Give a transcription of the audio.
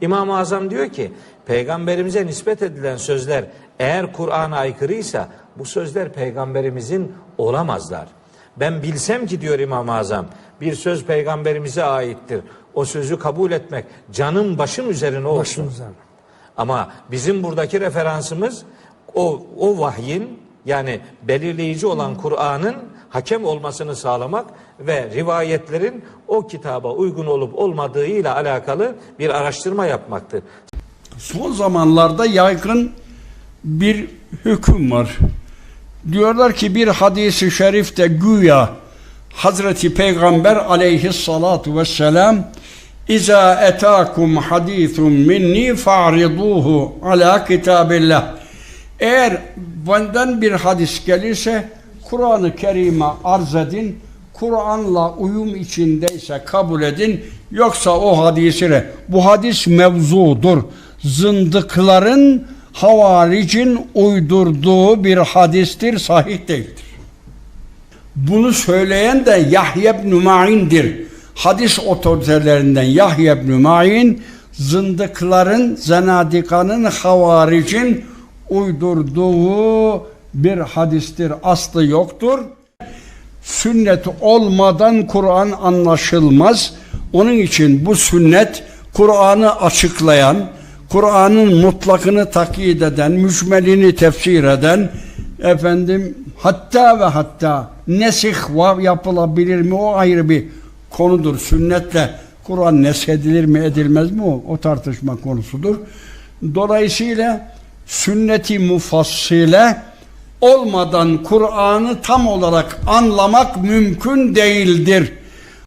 İmam-ı Azam diyor ki peygamberimize nispet edilen sözler eğer Kur'an'a aykırıysa bu sözler peygamberimizin olamazlar. Ben bilsem ki diyor İmam-ı Azam bir söz peygamberimize aittir. O sözü kabul etmek canım başım üzerine olsun. Üzerine. Ama bizim buradaki referansımız o, o vahyin yani belirleyici olan Kur'an'ın hakem olmasını sağlamak ve rivayetlerin o kitaba uygun olup olmadığıyla alakalı bir araştırma yapmaktır. Son zamanlarda yaygın bir hüküm var. Diyorlar ki bir hadisi şerifte güya Hazreti Peygamber aleyhissalatu vesselam İza etakum hadithun minni fa'riduhu ala kitabillah. Eğer benden bir hadis gelirse Kur'an-ı Kerim'e arz edin. Kur'an'la uyum içindeyse kabul edin. Yoksa o hadisine bu hadis mevzudur. Zındıkların havaricin uydurduğu bir hadistir, sahih değildir. Bunu söyleyen de Yahya ibn Ma'in'dir. Hadis otoritelerinden Yahya ibn Ma'in zındıkların, zanadikanın, havaricin uydurduğu bir hadistir. Aslı yoktur. Sünnet olmadan Kur'an anlaşılmaz. Onun için bu sünnet Kur'an'ı açıklayan, Kur'an'ın mutlakını takyit eden, mücmelini tefsir eden, efendim hatta ve hatta nesih yapılabilir mi o ayrı bir konudur. Sünnetle Kur'an neshedilir mi edilmez mi o, o tartışma konusudur. Dolayısıyla sünneti mufassile olmadan Kur'an'ı tam olarak anlamak mümkün değildir.